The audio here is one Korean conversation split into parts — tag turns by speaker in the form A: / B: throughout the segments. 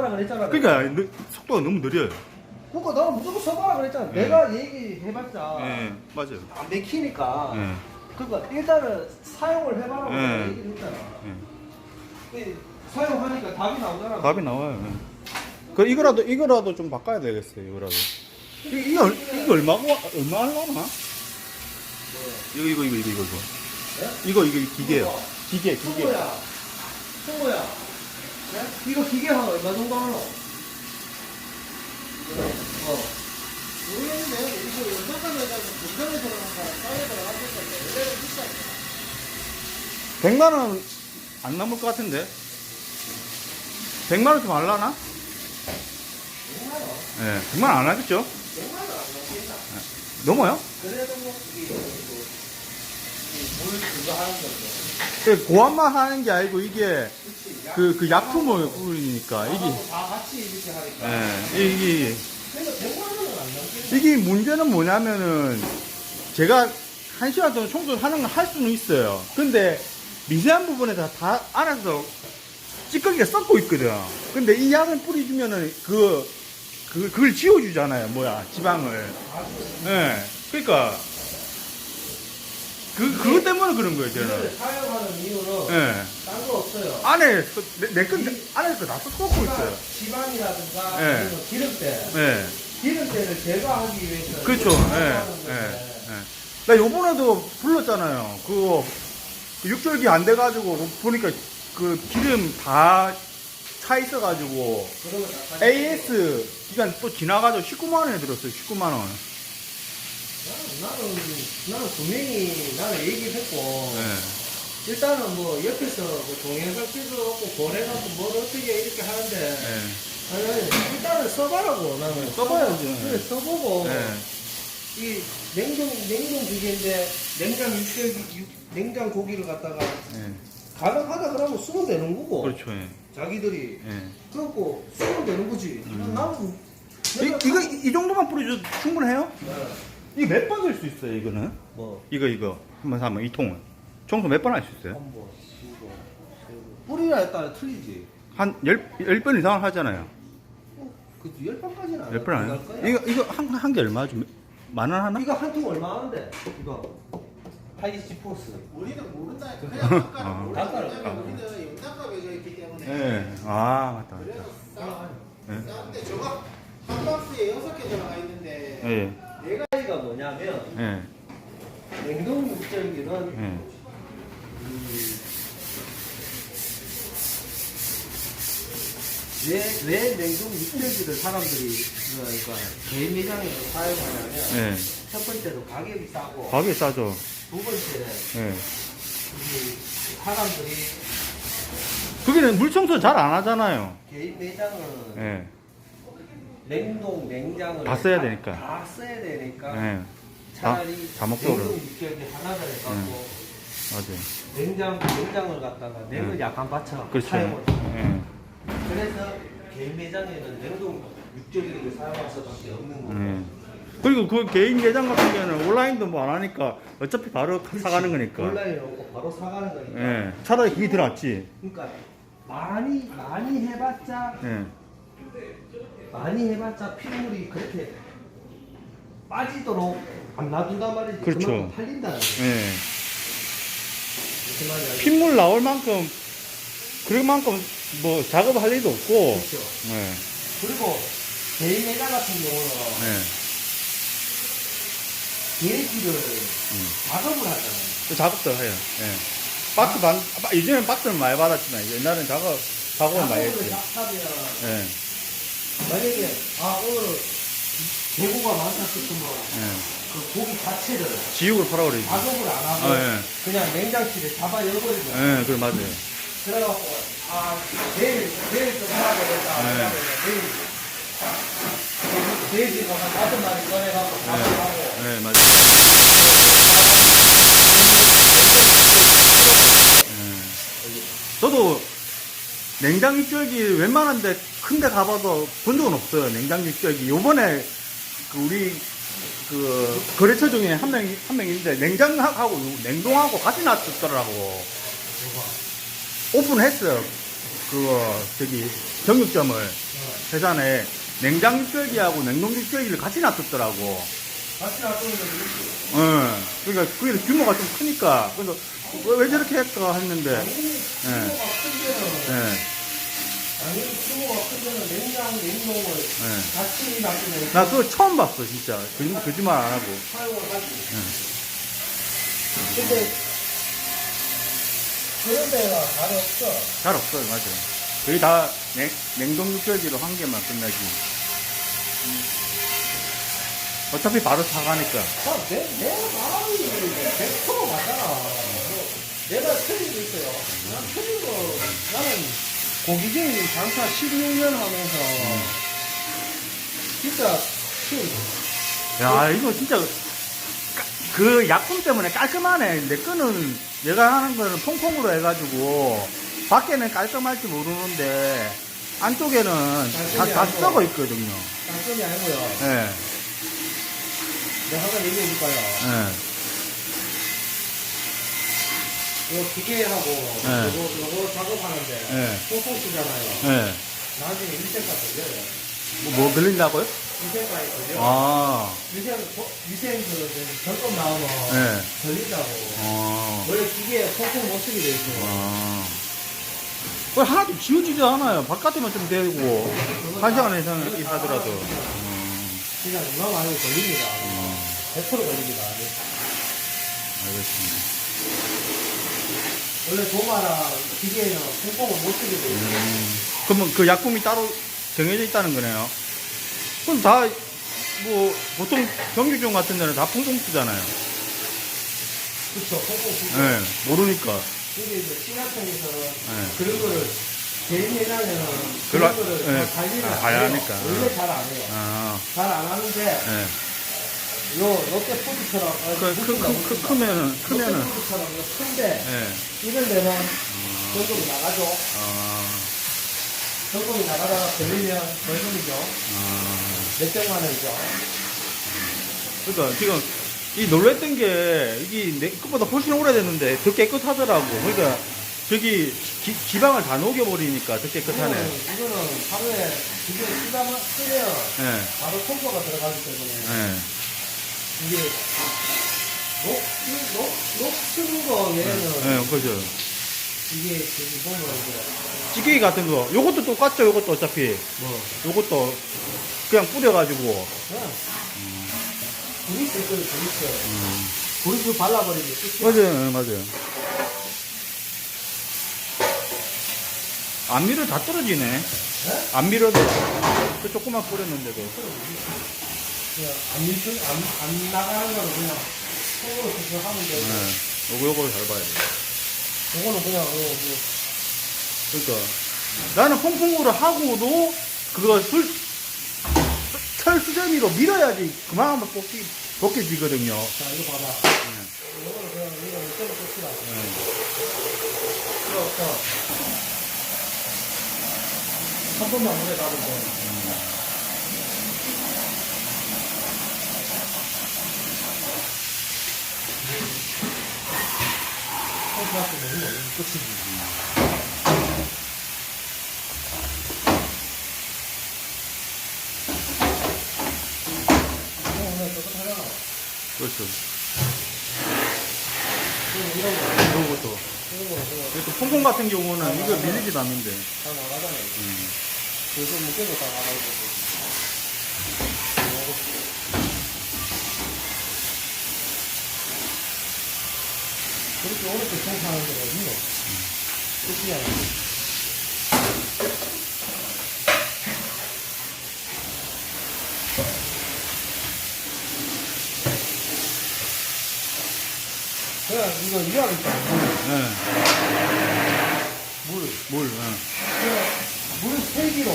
A: 써봐라 그랬잖아.
B: 그러니까 느- 속도가 너무 느려요.
A: 그러니까 나는 무조건 써봐라 그랬잖아.
B: 네.
A: 내가 얘기해봤자
B: 예, 맞아요.
A: 안 맥히니까.
B: 예,
A: 그러니까 일단은 사용을 해봐라고
B: 네.
A: 내가 얘기를 했잖아.
B: 예.
A: 근데 사용하니까 답이 나오잖아.
B: 답이 나와요. 예. 그 이거라도 이거라도 좀 바꿔야 되겠어요. 이거라도. 이 이게 얼- 이거 얼마고 얼마 하려나? 이거 이거 이거 이거 이거 이거. 이거 이거 기계요. 기계 기계.
A: 승모야. 승모야. 네? 이거 기계 한 얼마 정도 하노? 어.
C: 모르겠는데 이거 공장에 싸게 건데 원래는 비싸
B: 100만 원안 넘을 것 같은데. 100만 원좀 할라나? 예, 100만 원 안 하겠죠? 예. 넘어요?
A: 그래도 뭐 이게 물 그거 하는 거죠.
B: 그 고압만 하는 게 아니고 이게
A: 그,
B: 그 약품을 뿌리니까 이게
A: 다 같이 이렇게 하니까.
B: 예, 이게
A: 100만 원은 안 넘겠네.
B: 이게 문제는 뭐냐면은 제가 한 시간 동안 청소하는 걸 할 수는 있어요. 근데 미세한 부분에서 다 알아서 찌꺼기가 썩고 있거든. 근데 이 약을 뿌려주면은 그, 그, 그걸 지워주잖아요. 뭐야, 지방을. 예. 그러니까 그, 그것 때문에 그런 거예요, 저는.
A: 사용하는 이유는
B: 예.
A: 없어요.
B: 안에, 내, 내 건, 안에서 다 썩고 있어요.
A: 지방이라든가
B: 네.
A: 아니면 기름때
B: 예.
A: 기름때를 제거하기 위해서
B: 그렇죠.
A: 이걸
B: 예,
A: 사용하는
B: 예,
A: 건데
B: 예. 나 요번에도 불렀잖아요. 그거, 그 육절기 안 돼가지고, 보니까 그 기름 다 차 있어가지고,
A: 다
B: AS 기간 또 지나가지고 19만 원에 들었어요. 19만 원.
A: 나는 나는 분명히 나는 얘기했고
B: 예,
A: 일단은 뭐 옆에서 뭐 필요도 없고 보내갖고 뭘 어떻게 이렇게 하는데
B: 예.
A: 아니, 아니 일단은 써봐라고 나는
B: 써봐야지.
A: 그래 써보고
B: 예.
A: 이 냉동 냉동 기계인데 냉장 육go기 육, 냉장 고기를 갖다가
B: 예.
A: 가능하다 그러면 쓰면 되는 거고
B: 그렇죠. 예.
A: 자기들이
B: 예.
A: 그렇고 쓰면 되는 거지
B: 음.
A: 나는
B: 이, 이거, 이, 이 정도만 뿌려줘도 충분해요?
A: 네.
B: 이거 몇번할수 있어요, 이거는?
A: 뭐
B: 이거, 이거. 한번 사면 이 통은. 청소 몇 번 할 수 있어요?
A: 한 번, 두 번, 세 번. 뿌리에 따라 틀리지.
B: 한 열, 열번 이상을 하잖아요.
A: 그열 번까지는 안
B: 몇 번 해요?
A: 거야.
B: 이거, 이거 한, 한 개 얼마 좀, 만 원 하나?
A: 이거 한 통 얼마 하는데? 이거 하이지 포스.
C: 우리는 모른다 그냥 단가를
B: 아.
A: 단가를.
C: 왜냐면 우리는 영단가가 있기 때문에
B: 예. 아, 맞다,
C: 그래서
B: 맞다.
C: 싸
B: 예.
C: 싸는데 저거 한 박스에 여섯 개 들어가 있는데
B: 예.
A: 내 가 이가 뭐냐면
B: 예.
A: 냉동 육절기는
B: 예.
A: 왜, 왜 냉동 육절기를 사람들이 그러니까 개인 매장에서 사용하냐면
B: 예.
A: 첫 번째로 가격이 싸고
B: 가격이 싸죠.
A: 두 번째
B: 예.
A: 이 사람들이
B: 거기는 물 청소 잘 안 하잖아요.
A: 개인 매장은
B: 예.
A: 냉동 냉장을
B: 다 써야
A: 다-
B: 되니까.
A: 다 써야 되니까
B: 예.
A: 차라리
B: 다 먹도록.
A: 냉동 육개월이 하나를 해갖고
B: 맞아요.
A: 냉장 냉장을 갖다가 냉을
B: 네.
A: 약간 받쳐
B: 그렇죠.
A: 사용을
B: 예.
A: 그래서 개인 매장에는 냉동 육개월을 사용할 수밖에 없는 거고
B: 예. 그리고 그 개인 매장 같은 경우는 온라인도 뭐 안 하니까 어차피 바로 사가는 거니까.
A: 온라인에 오고 바로 사가는 거니까
B: 예. 차라리 그게 더 낫지.
A: 그러니까 많이 많이 해봤자
B: 예.
A: 많이 해봤자 핏물이 그렇게 빠지도록 안 놔둔단 말이지
B: 그렇죠.
A: 그만큼 팔린다는 거야
B: 예. 핏물 나올 만큼 그럴 만큼 뭐 작업할 일도 없고.
A: 그렇죠
B: 예.
A: 그리고 개인 매장 같은 경우는
B: 예.
A: 계기를
B: 음.
A: 작업을 하잖아요.
B: 그 작업도 해요. 예. 박스 반, 아, 요즘엔 박스는 많이 받았지만 옛날엔 작업, 작업을 많이
A: 작업을
B: 했지.
A: 딱 하면
B: 예.
A: 만약에 아 오늘 재고가 많다 싶으면
B: 예.
A: 그 고기 자체를
B: 지육을 팔아버리지.
A: 작업을 안 하고
B: 아, 예.
A: 그냥 냉장실에 잡아 열어버리고
B: 예, 그래, 맞아요.
A: 그래갖고 아 내일 내일 좀 해야 되겠다.
B: 네.
A: 내일 내일 지금 한 다섯 마리 꺼내갖고 작업하고
B: 예, 맞아요. 예. 저도 냉장 육절기 웬만한데 큰데 가봐도 본 적은 없어요. 냉장 육절기. 요번에 그 우리 그 거래처 중에 한 명, 한명 있는데 냉장하고 냉동하고 같이 놔뒀더라고. 오픈했어요. 그거, 저기, 정육점을 회사에 냉장 육절기하고 냉동 육절기를 같이 놔뒀더라고.
A: 같이 놔두면
B: 응. 그러니까 그게 규모가 좀 크니까. 그래서 왜, 왜 저렇게 할까 했는데.
A: 당연히 규모가 큰 데는
B: 예.
A: 당연히 규모가 큰 데는 냉장 냉동을
B: 예.
A: 같이 놔두면
B: 나 그거 처음 봤어, 진짜. 거짓말, 거짓말 안 하고.
A: 사용을 하지.
B: 응.
A: 근데 그런 데가 잘 없어.
B: 잘 없어요, 맞아. 거의 다 냉, 냉동 육절기로 한 개만 끝나지. 어차피 바로 사가니까.
A: 아, 내, 내 마음이 100% 맞잖아. 내가 틀린 거 있어요. 난 틀린 거, 나는 고기적인 장사 16년 하면서 진짜 거.
B: 야, 이거 진짜 까- 그 약품 때문에 깔끔하네. 내 거는 내가 하는 거는 퐁퐁으로 해가지고 밖에는 깔끔할지 모르는데 안쪽에는 다, 다
A: 아니고.
B: 썩어 있거든요.
A: 장점이 아니고요.
B: 예,
A: 내가 하나 얘기해 줄까요?
B: 예.
A: 이거 기계하고
B: 네.
A: 요거, 요거 작업하는데
B: 네.
A: 퐁퐁 쓰잖아요.
B: 예.
A: 나중에 위생가 걸려요.
B: 뭐, 뭐 걸린다고요?
A: 위생가에 걸려.
B: 아,
A: 위생, 고- 위생 그 점검 나오면
B: 예.
A: 걸린다고.
B: 어,
A: 원래 기계에 퐁퐁 못 쓰게 돼 있어.
B: 아. 왜 하나도 지워지지 않아요. 바깥에만 좀 대고 한 시간 이상 하더라도. 음,
A: 그냥 농담 아니고 걸립니다.
B: 음,
A: 100% 걸립니다.
B: 알겠습니다.
A: 원래 도마랑 기계에는 퐁퐁을 못 쓰게 돼 있어.
B: 음, 그러면 그 약품이 따로 정해져 있다는 거네요. 그럼 다, 뭐, 보통 정규종 같은 데는 다 퐁퐁 쓰잖아요.
A: 그쵸, 퐁퐁 쓰죠.
B: 예, 모르니까.
A: 근데 이제 신화통에서는
B: 예.
A: 그런 거를 개인
B: 그걸
A: 그런 거를
B: 아-
A: 다
B: 예,
A: 관리를
B: 아,
A: 안 해요.
B: 하니까.
A: 원래 잘 안 해요.
B: 아,
A: 잘 안 하는데
B: 예.
A: 요 롯데 푸드처럼 아,
B: 그, 크, 크, 크, 크면은, 크면은,
A: 롯데 푸드처럼 이거 큰데
B: 예.
A: 이런 데는 점검이 나가죠.
B: 아,
A: 점검이 나가다가 걸리면 벌금이죠.
B: 아.
A: 몇백만 원이죠.
B: 그러니까 지금 이 놀랬던 게 이게 내 것보다 훨씬 오래됐는데 더 깨끗하더라고. 그러니까 저기 기, 지방을 다 녹여버리니까 더 깨끗하네.
A: 이거는, 이거는 하루에 이게 쓰다만 쓰면
B: 예,
A: 바로 콤보가 들어가기 때문에
B: 예.
A: 이게 녹, 녹, 녹 쓰는 거 외에는
B: 예, 그죠.
A: 이게 저기 보면 이제
B: 찌개기 같은 거. 요것도 똑같죠, 요것도 어차피.
A: 뭐
B: 요것도 그냥 뿌려가지고.
A: 그냥 그리스 있어요. 그리스 발라버리기 끝이야
B: 맞아요, 예, 맞아요. 안 밀어 다 떨어지네.
A: 네?
B: 안 밀어도. 그 조금만 뿌렸는데도.
A: 그냥 안 밀수 안, 안 나가는 거는 그냥 손으로 그렇게 하면 되고
B: 예. 요거, 요거 잘 봐야 돼.
A: 이거는 그냥 어, 뭐
B: 그러니까 나는 퐁퐁으로 하고도 그거 술, 철수제미로 밀어야지 그만하면 벗기, 벗겨지거든요.
A: 자, 이거 봐봐.
B: 네.
A: 이거는 그냥 이거 이쪽으로 끝이다.
B: 네.
A: 필요 없어. 한 번만 물에 놔두면 돼. 콩팥이 너무 너무 끝이지. 어, 오늘 깨끗하잖아.
B: 그렇죠.
A: 이런
B: 것도.
A: 그냥
B: 이것도 퐁퐁 같은 경우는 이거 밀리지도 않는데.
A: 다 나가잖아.
B: 음.
A: 그래서 묶여도 다 나가고. 그렇게 어렵게 청소하는 데가 있네. 아니 그냥 이거 있다.
B: 네.
A: 물.
B: 물, 네.
A: 그냥 물 3기로.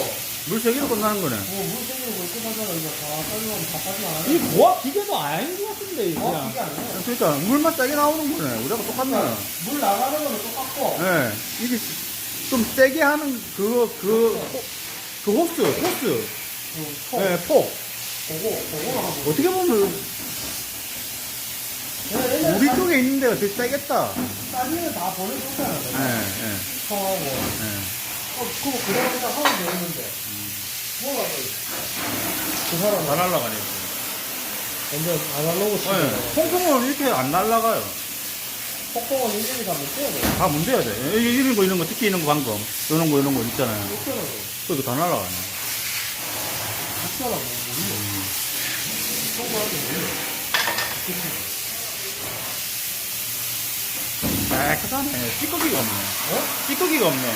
B: 물 3개로 끝나는 거네.
A: 뭐, 물 3기로 물 끝나잖아. 이거 다 따지면 다 빠지면 안
B: 이. 고압 기계도 아닌 것 같은데, 이거
A: 어. 그게 아니야.
B: 그러니까 물만 세게 나오는 거네. 우리하고 똑같네.
A: 물 나가는 거는 똑같고.
B: 네. 이게 좀 세게 하는 그, 그, 호- 그 호스, 호스.
A: 그 통,
B: 네, 폭.
A: 그거, 그거 하고.
B: 어떻게 보면
A: 내가 옛날에
B: 우리
A: 사-
B: 쪽에 있는 데가 더 세겠다.
A: 사진을 다 보내줬잖아.
B: 예. 예,
A: 통하고.
B: 예.
A: 어, 그거 그냥 그냥 하면 되는데. 뭐가 그 사람
B: 다 날라가네.
A: 완전 아날로그 시대.
B: 네. 통풍은 이렇게 안 날라가요.
A: 폭풍은 일일이 가면 떼야 돼.
B: 다 문제야 돼. 이- 이런 거, 이런 거, 특히 이런 거 방금. 이런 거, 이런 거 있잖아요. 그거 다 날라가네.
A: 어쩌라고. 모르겠어. 청구하기 모르겠어.
B: 깨끗하네. 찌꺼기가 없네.
A: 어?
B: 찌꺼기가 없네.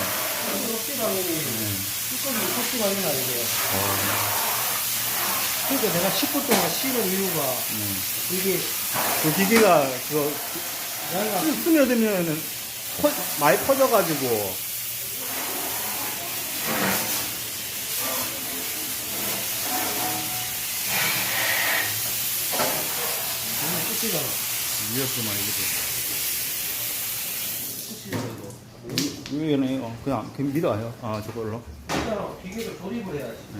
A: 그렇게 당연히 뚜껑이 섞기가 아니라 이게. 그러니까 내가 10분 동안 쉬는 이유가
B: 음.
A: 이게
B: 그 기계가, 그거,
A: 내가
B: 스며들면은 퍼, 많이 퍼져가지고.
A: 너무 끝이잖아.
B: 위였구만, 이게.
A: 끝이잖아.
B: 위에는 이거 그냥, 그냥 밀어요. 아, 저걸로.
A: 있잖아. 기계를 조립을 해야지.
B: 예.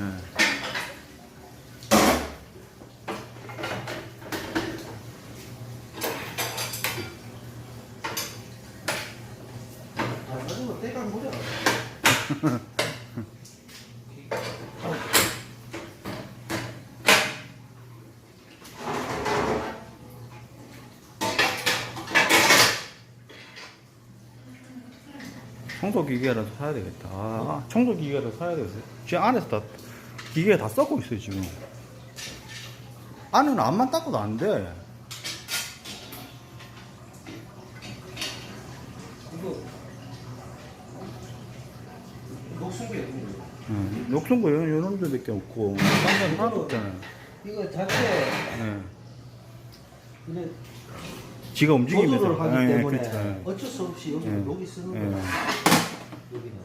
A: 아, 가지고 때가 무려.
B: 청소 기계라도 사야 되겠다. 아, 청소 기계라도 사야 되겠어요. 지금 안에서 다, 기계가 다 썩고 있어요, 지금. 안은 안만 닦아도 안 돼.
A: 이거 거.
B: 응. 녹슨거 이런, 이런 데밖에 없고. 하나도 없잖아요.
A: 이거 자체
B: 예.
A: 이제
B: 지가 움직이면서.
A: 하기
B: 예, 예,
A: 때문에
B: 그렇죠. 예.
A: 어쩔 수 없이 여기
B: 예.
A: 여기 쓰는
B: 예.
A: 거야. 여기는.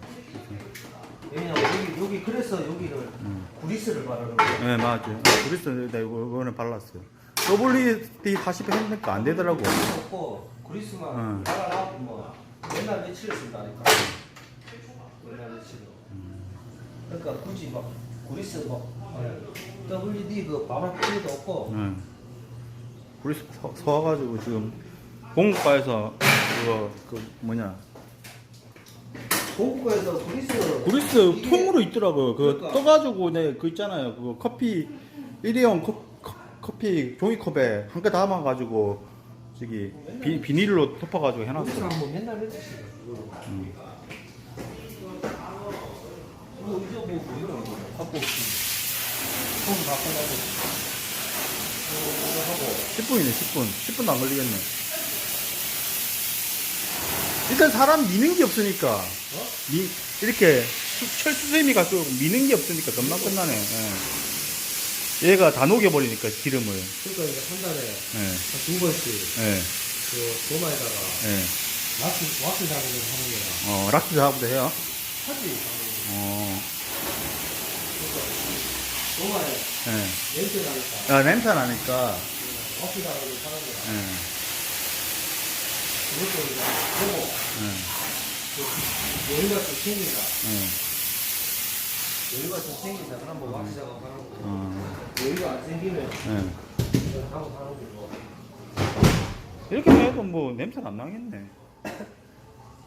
A: 왜냐면 여기 여기 그래서 여기를
B: 음.
A: 구리스를 바르는 거야.
B: 예, 맞아요. 그래서 내가 이거, 이거는 발랐어요. WD 40 했으니까 안 되더라고.
A: 없고 구리스만
B: 응.
A: 발라놔 뭐 맨날 며칠을 쓴다니까. 맨날 며칠을. 그러니까 굳이 막 구리스 막 WD 그 바람 필요도 없고
B: 응. 그래서 서, 서와가지고 지금 공과에서 그거 그 뭐냐
A: 구리스
B: 그리스
A: 이게
B: 통으로 있더라고요. 그
A: 그러니까.
B: 떠가지고 네, 그 있잖아요. 그 커피 일회용 컵, 컵- 커피 종이컵에 한 개 담아가지고 저기 비, 비닐로 덮어가지고
A: 구리스
B: 해놨어.
A: 한번 맨날 했지.
B: 음.
A: 뭐 이제 뭐 뭐요? 갖고 없지. 돈 바꿔가고. 어, 하고.
B: 10분이네 10분. 10분도 안 걸리겠네. 일단 사람 미는 게 없으니까 미, 이렇게 수- 철수세미 가지고 미는 게 없으니까 금방 끝나네. 예. 얘가 다 녹여버리니까 기름을.
A: 그러니까 이제 한 달에
B: 예.
A: 한 두 번씩
B: 예.
A: 그 도마에다가
B: 예.
A: 왁스 왁스 작업을 하는 거야.
B: 어, 락스 작업도 해요.
A: 하지.
B: 어,
A: 도마에
B: 예.
A: 냄새 나니까
B: 야, 냄새 나니까.
A: 왁스 작업을 하는 거야.
B: 예.
A: 그것도 이제 보고
B: 예.
A: 그 여유가 좀 생긴다.
B: 예.
A: 여유가 좀 생긴다. 그럼 뭐 왁스 작업하는 거.
B: 어,
A: 여유가 안 생기면
B: 예.
A: 이제 하고 하는 거고.
B: 이렇게 해도 뭐 냄새는 안 나겠네.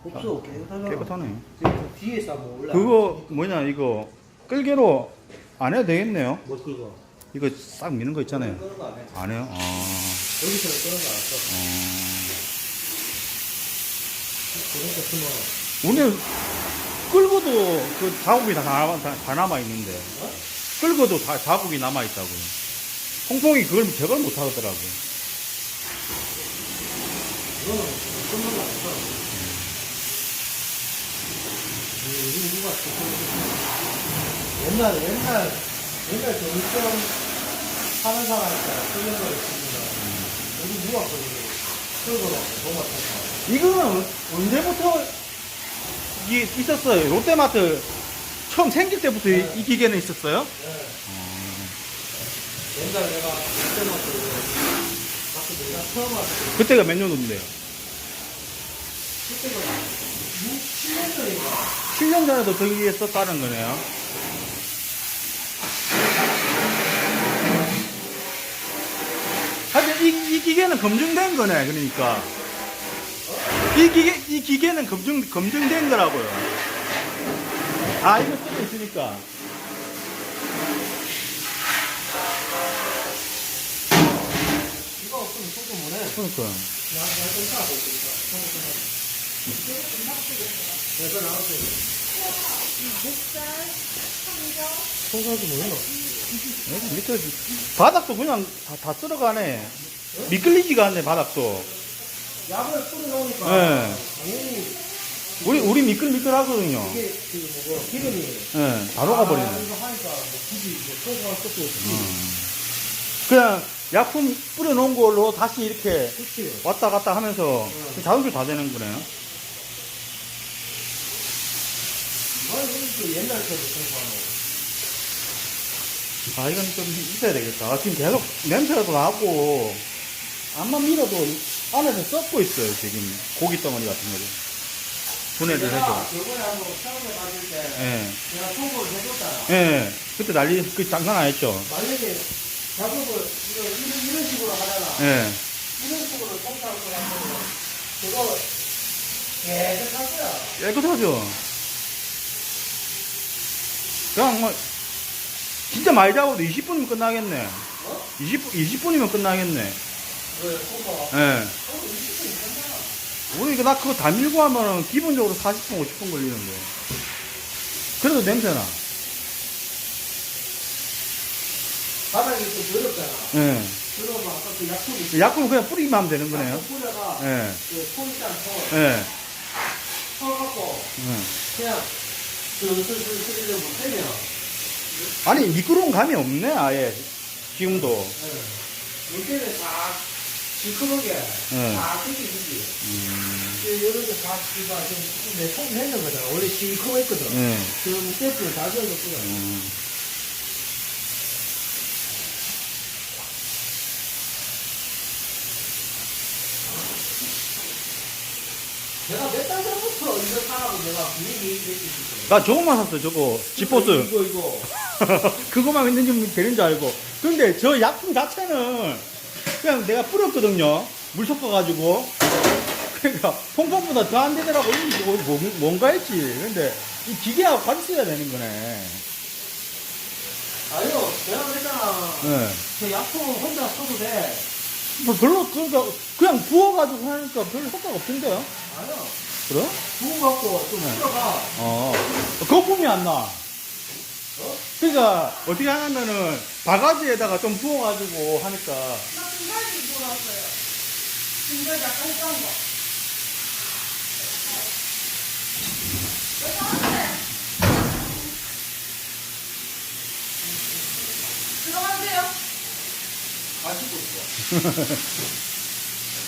A: 없어 깨끗하잖아.
B: 깨끗하네.
A: 지금 그 뒤에서 한번 올라.
B: 그거 뭐냐 이거 끌개로 안 해도 되겠네요.
A: 못 긁어.
B: 이거 싹 미는 거 있잖아요.
A: 끄는 거안 해.
B: 안 해요? 아,
A: 여기서는 끄는 거안 써.
B: 어. 우리는 끌고도 그 자국이 다, 남아, 다, 다 남아 있는데
A: 어?
B: 끌고도 다 자국이 남아 있다고요. 홍콩이 그걸 제거를 못 하더라고요.
A: 이거는 끄는 거안 써. 요즘 누가 옛날 옛날 옛날 정점 하는 사람 있잖아. 끄는 거 있으면 요즘 누가 거? 끌고 도마 타서.
B: 이거는 언제부터 이게 있었어요? 롯데마트 처음 생길 때부터 이, 이 기계는 있었어요?
A: 옛날 내가 그때마다 밖에 내가 처음 왔을 때
B: 그때가 몇 년도인데요?
A: 그때가 6, 7년 전인가?
B: 7년 전에도 저기에 썼다는 거네요. 하여튼 이, 이 기계는 검증된 거네, 그러니까. 이 기계, 이 기계는 검증, 검증된 거라고요. 아, 이거 쓰고 있으니까.
A: 이거 없으면 소주 못해.
B: 그러니까.
A: 나, 나좀 사고 있으니까. 내가 나왔어요. 소주하지 뭐야?
B: 여기 밑에 바닥도 그냥 다, 다 쓸어가네. 미끌리지가 않네, 바닥도.
A: 약을 뿌려 놓으니까.
B: 예.
A: 당연히
B: 우리, 우리 미끌미끌하거든요.
A: 이게 그 뭐고 기름이.
B: 예, 다 녹아버리네.
A: 아, 이거 하니까 뭐 굳이 이제 소주할 것도 없이.
B: 그냥 약품 뿌려놓은 걸로 다시 이렇게
A: 그치.
B: 왔다 갔다 하면서 자동차 다 되는 거네요.
A: 아, 그 옛날 처럼
B: 아, 이건 좀 있어야 되겠다. 아, 지금 계속 냄새가 나고, 안만 밀어도 안에서 썩고 있어요, 지금. 고기 덩어리 같은 거를. 분해를 해서.
A: 저번에 한번 처음에 갔을 때
B: 예.
A: 내가 청소를 해줬잖아.
B: 예. 그때 난리, 그 장난 아니었죠.
A: 만약에 작업을 이거 이런, 이런 식으로 하다가
B: 예.
A: 이런 식으로 청소할 거라면 그거 계속 할 거야.
B: 깨끗하죠. 그냥 뭐, 진짜 많이 잡아도 20분이면 끝나겠네.
A: 어?
B: 20분, 20분이면 끝나겠네. 예. 우리 이거 나 그거 다 밀고 하면은 기본적으로 40분, 50분 걸리는데. 그래도 냄새나.
A: 바닥이 좀 더럽잖아.
B: 예.
A: 그러면 아까 그 약품이
B: 그 약품을 그냥 뿌리기만 하면 되는 거네요.
A: 뿌려가
B: 예.
A: 그 소리장 터,
B: 예.
A: 터갖고
B: 예.
A: 그냥 슬슬슬 스리려고 빼면
B: 아니, 미끄러운 감이 없네, 아예. 지금도.
A: 예. 물때는 다 시커멓게
B: 예.
A: 다 뜯기지.
B: 음,
A: 이런 게다 씨가 지금 내 손이 했는 거잖아. 원래 시커맸거든.
B: 예.
A: 그 물때는 다 젖었거든.
B: 음.
A: 내가 몇 달 전부터 이거 사라고 내가 그 얘기 얘기했지.
B: 나 저거만 샀어, 저거. 지포스.
A: 이거 이거.
B: 그거만 있는 줄 되는 줄 알고. 근데 저 약품 자체는 그냥 내가 뿌렸거든요. 물 섞어가지고. 그러니까 퐁퐁보다 더 안 되더라고. 뭐, 뭔가 했지. 근데 이 기계하고 같이 써야 되는 거네.
A: 아니요, 내가 그랬잖아.
B: 예.
A: 저 약품 혼자 써도 돼.
B: 뭐 별로, 그러니까 그냥 부어가지고 하니까 별 효과가 없던데요?
A: 아니요.
B: 그래?
A: 부은 갖고 좀
B: 네.
A: 풀어가.
B: 어. 거품이 안 나. 그러니까 어떻게 하냐면은 바가지에다가 좀 부어가지고 하니까
D: 나 등갈비 물었어요. 등갈비 약간 짠 거. 들어가세요.
A: 마시고 있어.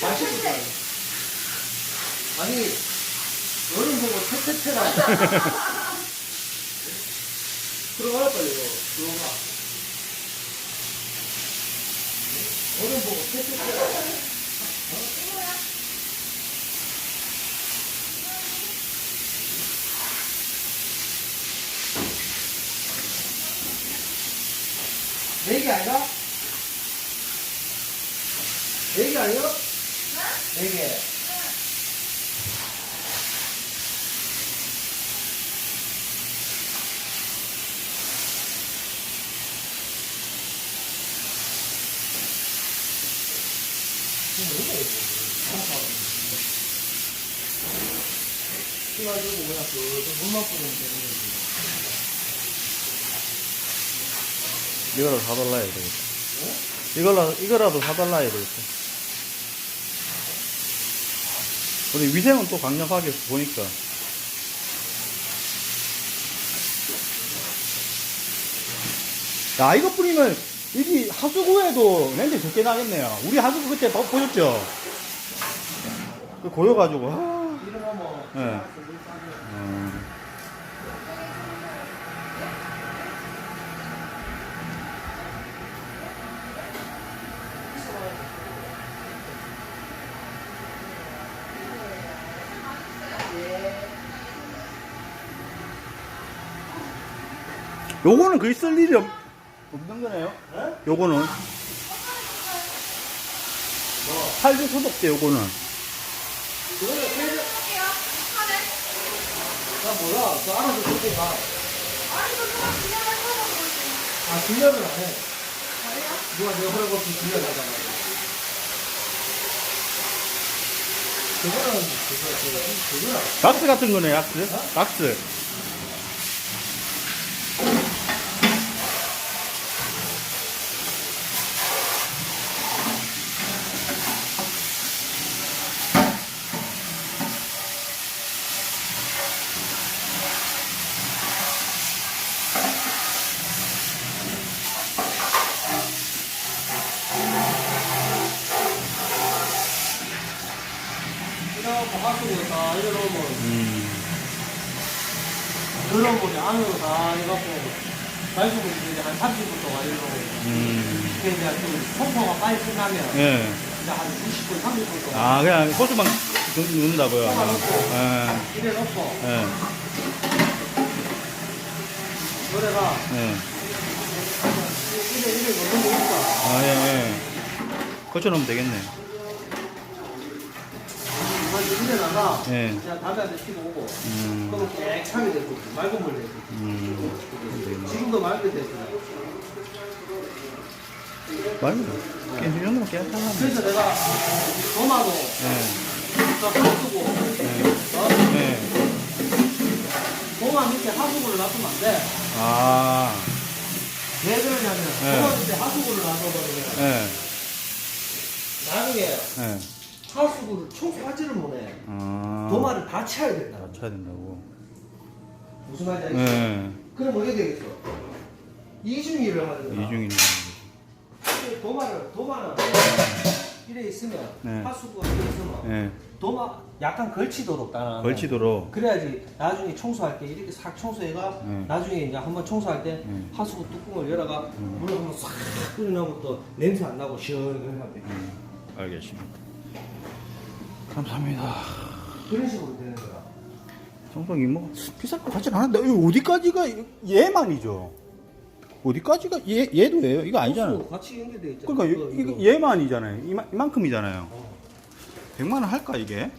A: 마시고 있어. 아니, 너는 보고 퇴퇴퇴라. 들어가, 빨리. 이거. 들어가. 너는 보고 퇴퇴퇴라. 네개 아니야? 네개 아니야? 네 개. 해가지고 그냥 그 물만 뿌리면 되는 거지.
B: 이거라도 사달라 해야 되겠다. 이걸라, 이거라도 사달라 해야 되겠다. 우리 위생은 또 강력하게 보니까. 야, 이거 뿌리면, 여기 하수구에도 냄새 좋게 나겠네요. 우리 하수구 그때 보- 보셨죠? 그 고여가지고, 아. 예. 음. 요거는 거의 쓸 일이 없, 없는 거네요.
A: 네?
B: 요거는. 살균 소독제 요거는.
A: 그거는.
D: 하네.
A: 나 몰라. 그 알아서 그렇게 가.
D: 그.
A: 아, 중년은 안 해. 누가 내 허락 없이 중년 하잖아. 그거는, 그거, 그거, 그거는.
B: 박스 같은 거네, 박스. 박스.
A: 이러고 하수구 다 이러면,
B: 음.
A: 이러면 이제 안으로 다 해갖고, 발수구 이제 한 30분 동안 이러고,
B: 음.
A: 이게 이제 좀 청소가 빨리 끝나면,
B: 예.
A: 이제 한 20분, 30분 동안.
B: 아, 그냥 호수만 넣는다고요. 예.
A: 이래 넣고,
B: 예.
A: 노래가,
B: 예.
A: 이래, 이래 넣는 거 있어.
B: 아, 예, 예. 거쳐 넣으면 되겠네.
A: 한 이래다가,
B: 예.
A: 그냥 담배 한대 피고 오고,
B: 음.
A: 그럼 깨끗하게 됐고, 맑은 물 됐고.
B: 음.
A: 지금도 맑게 됐어.
B: 말고. 이 정도면 깨끗하네.
A: 그래서 내가 도마도
B: 예.
A: 저 하수구 어?
B: 예.
A: 도마 밑에 하수구를 놔두면 안 돼.
B: 아,
A: 왜 그러냐면
B: 네.
A: 도마 밑에 하수구를 놔둬버리면
B: 예.
A: 나중에
B: 예.
A: 하수구를 청소하지를 못해.
B: 아.
A: 도마를 다 쳐야 된다.
B: 쳐야 된다고.
A: 무슨 말인지 알겠어?
B: 예.
A: 그럼 어떻게 되겠어? 이중일을 하는 거야.
B: 이중인.
A: 도마를 도마는 이래 있으면
B: 네.
A: 하수구가 이래 있으면
B: 예.
A: 도마 약간 걸치도록 따라.
B: 걸치도록.
A: 그래야지 나중에 청소할 때 이렇게 싹 청소해가
B: 네.
A: 나중에 이제 한번 청소할 때
B: 네.
A: 하수구 뚜껑을 열어가 물을 한번 싹 끓여놓으면 또 냄새 안 나고 시원하게 돼.
B: 음, 알겠습니다. 감사합니다.
A: 그런 식으로 되는 거야.
B: 정성이 뭐 비쌀 것 같진 않은데 이거 어디까지가 얘만이죠? 어디까지가 얘 얘도예요? 이거 아니잖아요.
A: 하수구 같이 연결돼 있잖아.
B: 그러니까
A: 이거,
B: 이-. 얘만이잖아요. 이만, 이만큼이잖아요. 100만 원 할까 이게?